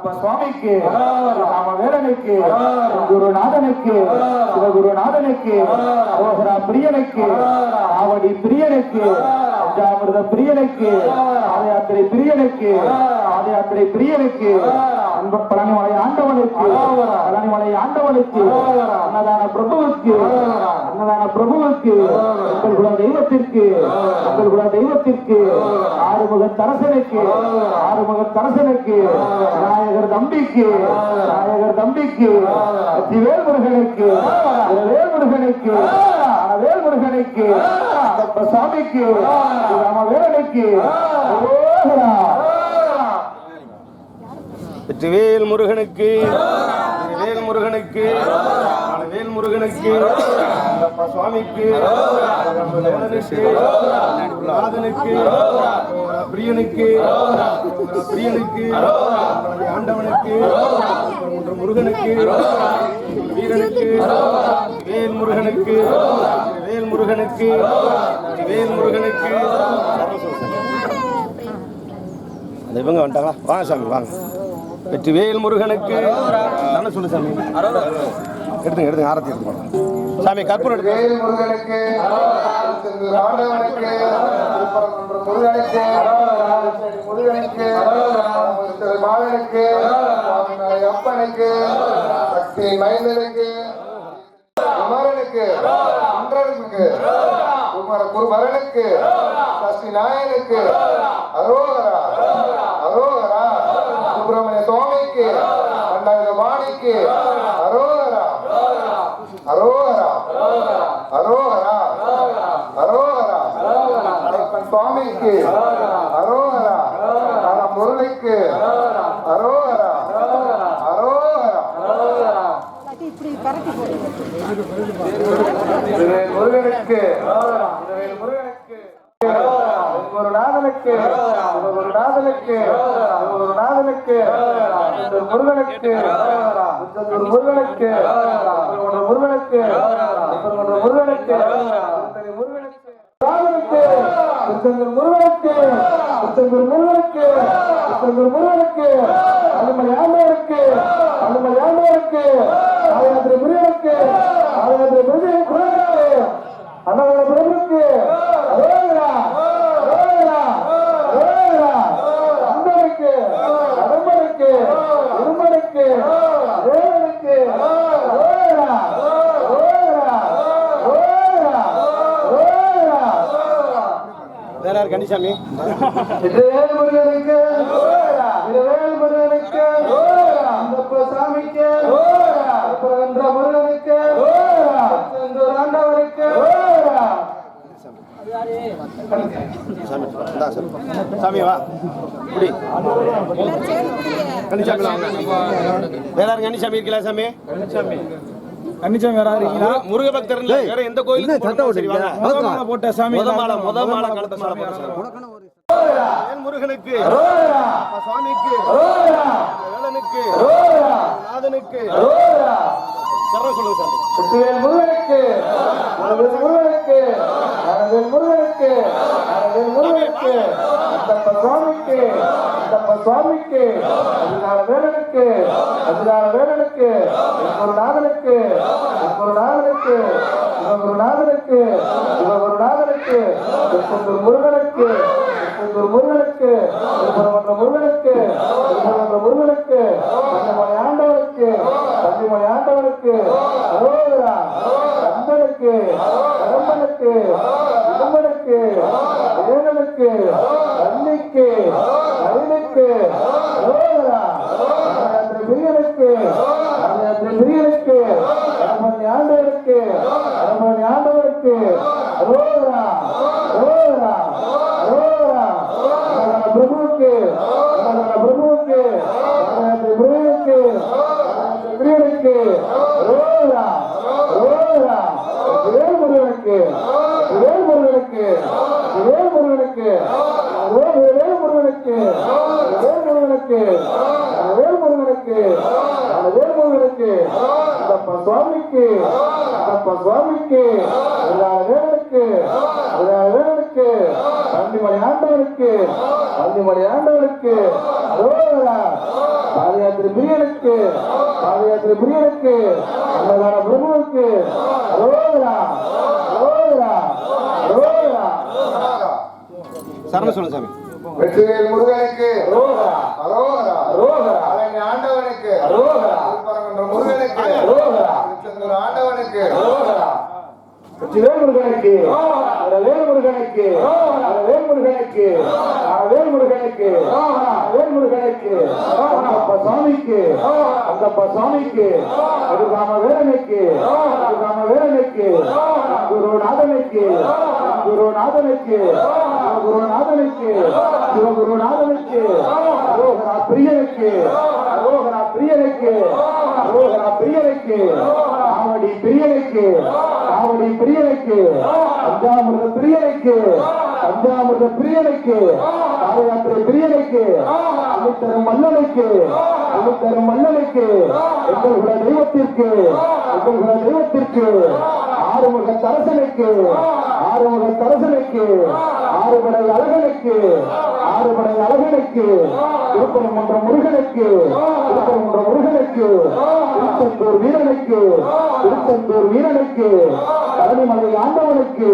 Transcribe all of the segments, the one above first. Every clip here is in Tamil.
சுவாமிக்கு ராமவேலனுக்கு குருநாதனுக்கு சிவகுருநாதனுக்கு ஓஹரா பிரியனுக்கு ஆவடி பிரியனுக்கு பஞ்சாமிர்த பிரியனுக்கு பாத யாத்திரை பிரியனுக்கு பாத யாத்திரை பிரியனுக்கு பழனிமலை ஆண்டவனுக்கு. பழனிமலை ஆண்டவனுக்கு. அன்னதான பிரபுவுக்கு. அன்னதான பிரபுவுக்கு. உங்கள் குல தெய்வத்திற்கு. உங்கள் குல தெய்வத்திற்கு. ஆறுமுக தரசனுக்கு. ஆறுமுக தரசனுக்கு. விநாயகர் தம்பிக்கு. விநாயகர் தம்பிக்கு. வெற்றிவேல் முருகனுக்கு வேல் முருகனுக்கு வேல் முருகனுக்கு அப்ப சாமிக்கு ராமவேலனுக்கு. வெற்றிவேல் முருகனுக்கு வேல் முருகனுக்கு வேல் முருகனுக்கு சுவாமிக்கு நாதனுக்கு பிரியனுக்கு பிரியனுக்கு ஆண்டவனுக்கு ஒன்று முருகனுக்கு வீரனுக்கு வேல் முருகனுக்கு வேல் முருகனுக்கு வேல் முருகனுக்கு. அந்த இவங்க வந்துட்டாங்களா? வாங்க சாமி வாங்க. வெற்றிவேல் முருகனுக்கு. என்ன சொல்லு சாமி. எடுத்துங்க எடுத்துங்க ஆரத்தி எடுத்துங்க சாமி கற்பூரம் எடுத்து வேல் முருகனுக்கு முருகனுக்கு திருச்செடி முருகனுக்கு அப்பனுக்கு சக்தி மைந்தனுக்கு குமரனுக்கு குன்றனுக்கு குமர குருபரனுக்கு சஷ்டி நாயனுக்கு அரோகரா அரோகரா சுப்பிரமணிய சுவாமிக்கு பண்டாயுத வாணிக்கு அரோகரா அரோகரா அரோகரா அரோகரா ஐயப்பன் சுவாமிக்கு அரோகரா நல முரளிக்கு அரோகரா. முருகனுக்கு முருகனுக்கு ஒரு நாதனுக்கு ஒரு நாதனுக்கு ஒரு நாதனுக்கு முருகனுக்கு ஒரு முருகனுக்கு ஒரு முருகனுக்கு ஒரு முருகனுக்கு முருகனுக்கு முருகனுக்கு முருகனுக்கு திருச்செந்தூர் முருகனுக்கு அனுமதி ஆண்டவருக்கு அனுமதி ஆண்டவருக்கு ஆயிரத்தி முருகனுக்கு ஆயிரத்தி முருகனுக்கு அண்ணாவோட பிரபுக்கு அரோகரா அரோகரா அரோகரா அன்பனுக்கு கடம்பனுக்கு இருமனுக்கு வேலனுக்கு அரோகரா அரோகரா அரோகரா அரோகரா யார் கனிசாமி சாமிக்கு முருகனுக்கு ஆண்டவருக்கு. சாமி வா. குடி. கனிசாமி வேற கனிசாமி இருக்கல சாமி? கன்னிச்சாமி யாரா இருக்கீங்களா முருக- பக்தர் இல்ல வேற எந்த கோயிலுக்கு முத மாலை போட்ட சாமி முத மாலை முத மாலை கழுத்து மாலை முருகனுக்கு? சுவாமிக்கு வேலனுக்கு. நாதனுக்கு. சொல்லுங்க சாமி. முருகனுக்கு. முருகனுக்கு. முருகனுக்கு. முருகனுக்கு அந்தப்ப சுவாமிக்கு அந்தப்ப சுவாமிக்கு அதிகார வேலனுக்கு அதிகார வேலனுக்கு ஒரு நாதனுக்கு ஒரு நாதனுக்கு ஒரு நாதனுக்கு ஒரு நாதனுக்கு முருகனுக்கு முருகனுக்கு முருகனுக்கு முருகனுக்கு பஞ்சமணி ஆண்டவனுக்கு பஞ்சமணி ஆண்டவனுக்கு அரோகரா கம்பனுக்கு கடம்பனுக்கு இடும்பனுக்கு வேலனுக்கு அன்னிக்கு அருணுக்கு அரோகரா பிரியனுக்கு பிரியனுக்கு கடம்பனி ஆண்டவனுக்கு கடம்பனி ஆண்டவனுக்கு அரோகரா அரோகரா அரோகரா பிரபுவுக்கு. பிரபுவுக்கு. பிரபுவுக்கு பிரியனுக்கு ரோரா ரோரா வேல்முருகனுக்கு வேல்முருகனுக்கு வேல்முருகனுக்கு வேல்முருகனுக்கு வேல்முருகனுக்கு முருகனுக்கு வேல் முருகனுக்கு வேல் முருகனுக்கு வேல் முருகனுக்கு வேல் முருகனுக்கு அந்தப்ப சுவாமிக்கு அந்தப்ப சுவாமிக்கு வேலனுக்கு பந்திமலை ஆண்டவனுக்கு பந்திமலை ஆண்டவனுக்கு அரோகரா பாதயாத்திரை பிரியனுக்கு பாதயாத்திரை பிரியனுக்கு அன்னதான பிரபுவுக்கு அரோகரா அரோகரா அரோகரா. சரண சொல்லு சாமி. வெற்றிவேல் முருகனுக்கு அரோகரா அரோகரா. அரோகரா. ஆண்டவனுக்கு அரோகரா. திருப்பரங்குன்ற முருகனுக்கு அரோகரா. திருச்செந்தூர் ஆண்டவனுக்கு. அரோகரா வெற்றிவேல் முருகனுக்கு வேல் முருகனுக்கு வேல் முருகனுக்கு வேல் முருகனுக்கு வேல் முருகனுக்கு அப்ப சுவாமிக்கு அந்த அதுகாம வேலனுக்கு அதுகாம வேலனுக்கு குருநாதனுக்கு குருநாதனுக்கு பிரியனுக்கு பிரியனுக்கு காவடி பிரியலைக்கு காவடி பிரியலைக்கு பஞ்சாமிர்த பிரியலைக்கு பஞ்சாமிர்த பிரியலைக்கு பாதயாத்திரை பிரியலைக்கு அமித்தரும் மல்லனுக்கு அமித்தரும் மல்லனுக்கு எங்கள் குல தெய்வத்திற்கு எங்கள் குல தெய்வத்திற்கு ஆறுமுக தரசனுக்கு ஆறுமுக தரசனுக்கு ஆறுபடை அழகனுக்கு ஆறுபடை அழகனுக்கு திருப்பரங்குன்ற முருகனுக்கு திருப்பரங்குன்ற முருகனுக்கு திருச்செந்தூர் வீரனுக்கு திருச்செந்தூர் வீரனுக்கு பழனிமலை ஆண்டவனுக்கு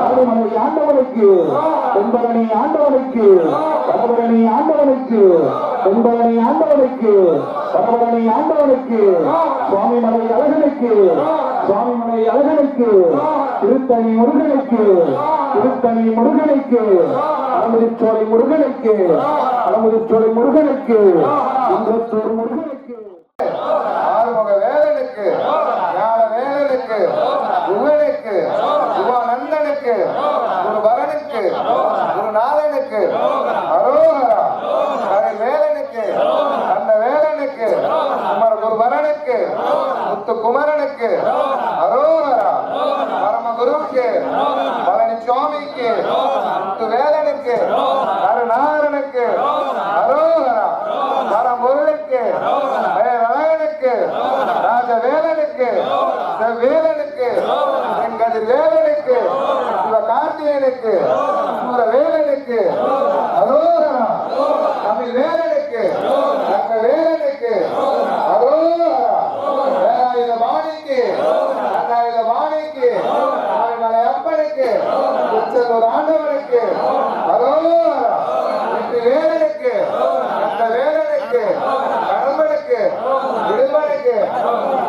பழனிமலை ஆண்டவனுக்கு செம்பரணி ஆண்டவனுக்கு வடபழனி ஆண்டவனுக்கு செம்பரணி ஆண்டவனுக்கு வடபழனி ஆண்டவனுக்கு சுவாமிமலை அழகனுக்கு சுவாமிமலை அழகனுக்கு திருத்தணி முருகனுக்கு திருத்தணி முருகனுக்கு அருமதிச்சோலை முருகனுக்கு அலமுதிச்சோலை முருகனுக்கு. குன்றத்தூர் முருகனுக்கு. ஆறுமுக வேலனுக்கு. ஞான வேலனுக்கு. குகனுக்கு. குமானந்தனுக்கு குருபரனுக்கு. குருநாதனுக்கு. அரோகரா. கரை வேலனுக்கு அந்த வேலனுக்கு குமர குருபரனுக்கு முத்து குமரனுக்கு அரோகரா. பரமகுருவுக்கு. பழனி சுவாமிக்கு முத்து வேலனுக்கு கருணாரனுக்கு அரோகரா பரம்பொருளுக்கு வேலனுக்கு ராஜவேலனுக்கு வேலனுக்கு. எங்கதிர் வேலனுக்கு. சிவகார்த்தியனுக்கு சூர வேலனுக்கு. அரோகரா தமிழ் வேலனுக்கு தங்க வேலனுக்கு அரோகரா வேலாயுத பாணிக்கு வேலாயுத பாணிக்கு மலை அப்பனுக்கு திருச்செந்தூர் ஆண்டவனுக்கு அரோகரா வெற்றி வேலனுக்கு அந்த வேலனுக்கு கடம்பனுக்கு விடுமனுக்கு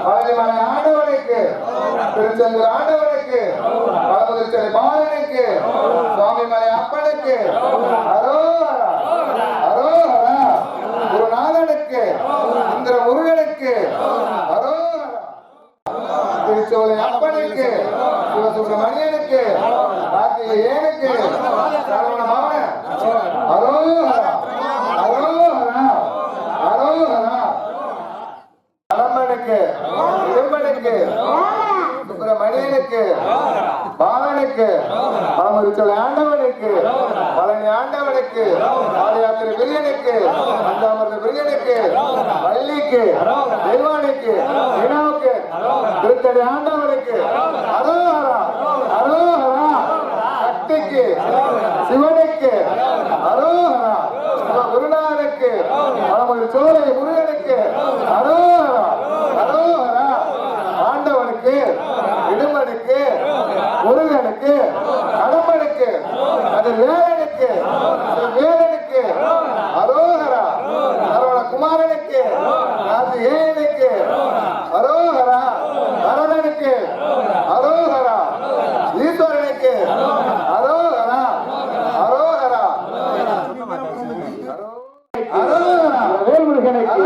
பழனிமலை ஆண்டவனுக்கு திருச்செந்தூர் ஆண்டவனுக்கு பழமுதிர்ச்சலை பாலனுக்கு சுவாமிமலை அப்பனுக்கு அரோகரா அரோகரா குருநாதனுக்கு இந்திர முருகனுக்கு அரோகரா. திருச்சோலை அப்பனுக்கு சிவசுப்பிரமணியனுக்கு கார்த்திகேயனுக்கு சரவண பவன் அரோகரா அரோகரா அரோகரா. அலம்பனுக்கு பழமுறிச்சொலை ஆண்டவனுக்கு. பழனி ஆண்டவனுக்கு. பாதயாத்திரை பிரியனுக்கு பஞ்சாமிரத பிரியனுக்கு வள்ளிக்கு தெய்வானுக்கு. வினாவுக்கு. திருத்தடி ஆண்டவனுக்கு. அரோகரா அரோகரா சக்திக்கு. சிவனுக்கு. அரோகரா சிவ குருநாதனுக்கு பழமொழி சோலை முருகனுக்கு அரோகரா அரோகரா ஆண்டவனுக்கு இடுமனுக்கு முருகனுக்கு கடம்பனுக்கு அது வேலனுக்கு அது வேலனுக்கு அரோகரா சரவண குமாரனுக்கு கார்த்திகேயனுக்கு அரோகரா வரதனுக்கு அரோகரா ஈஸ்வரனுக்கு அரோகரா அரோகரா. அரோகரா. வேல்முருகனுக்கு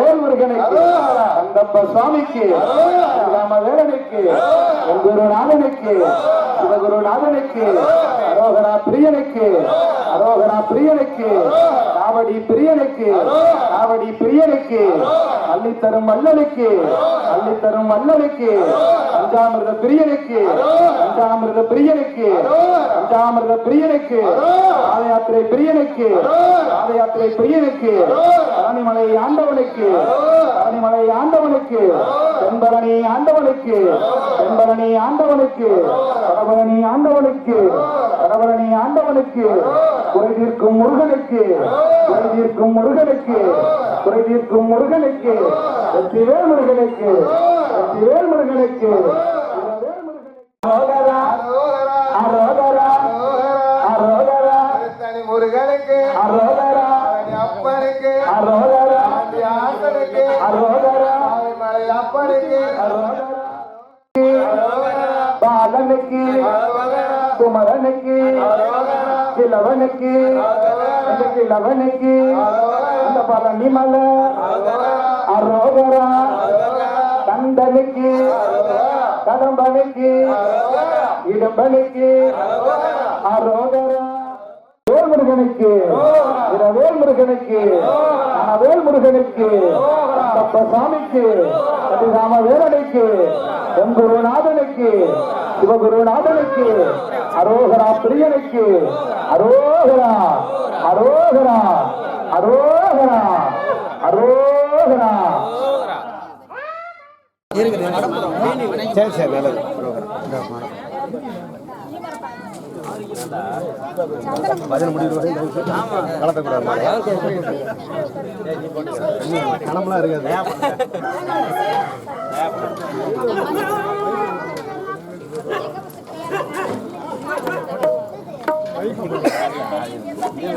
வேல்முருகனுக்கு கந்தப்ப சுவாமிக்கு ராம வேலனுக்கு குருநாதனுக்கு சிவகுருநாதனுக்கு அரோகரா பிரியனுக்கு அரோகரா பிரியனுக்கு காவடி பிரியனுக்கு காவடி பிரியனுக்கு அள்ளித்தரும் மல்லனுக்கு அள்ளித்தரும் மல்லனுக்கு பஞ்சாமிர்த பிரியனுக்கு பஞ்சாமிர்த பிரியனுக்கு பஞ்சாமிர்த பிரியனுக்கு பாத யாத்திரை பிரியனுக்கு பாத யாத்திரை பிரியனுக்கு பழனிமலை ஆண்டவனுக்கு பழனிமலை ஆண்டவனுக்கு தென்பழனி ஆண்டவனுக்கு தென்பழனி ஆண்டவனுக்கு வடபழனி ஆண்டவனுக்கு வடபழனி ஆண்டவனுக்கு. குறை தீர்க்கும் முருகனுக்கு. குறை தீர்க்கும் முருகனுக்கு. குறை தீர்க்கும் முருகனுக்கு. வெற்றிவேல் முருகனுக்கு. வெற்றிவேல் முருகனுக்கு. கிழவனுக்கு அன்றைக்கு லவனுக்கு அந்த பழனி மலை அரோகரா கந்தனுக்கு கதம்பனுக்கு இடம்பனுக்கு அரோகரா வேல்முருகனுக்கு வேல் முருகனுக்கு முருகனுக்கு சாமிக்கு ராம வேலனுக்கு எம் குருநாதனுக்கு சிவகுருநாதனுக்கு அரோகரா பிரியனுக்கு அரோகரா அரோகரா அரோகரா அரோகரா கணம்லாம் இருக்காது Bien,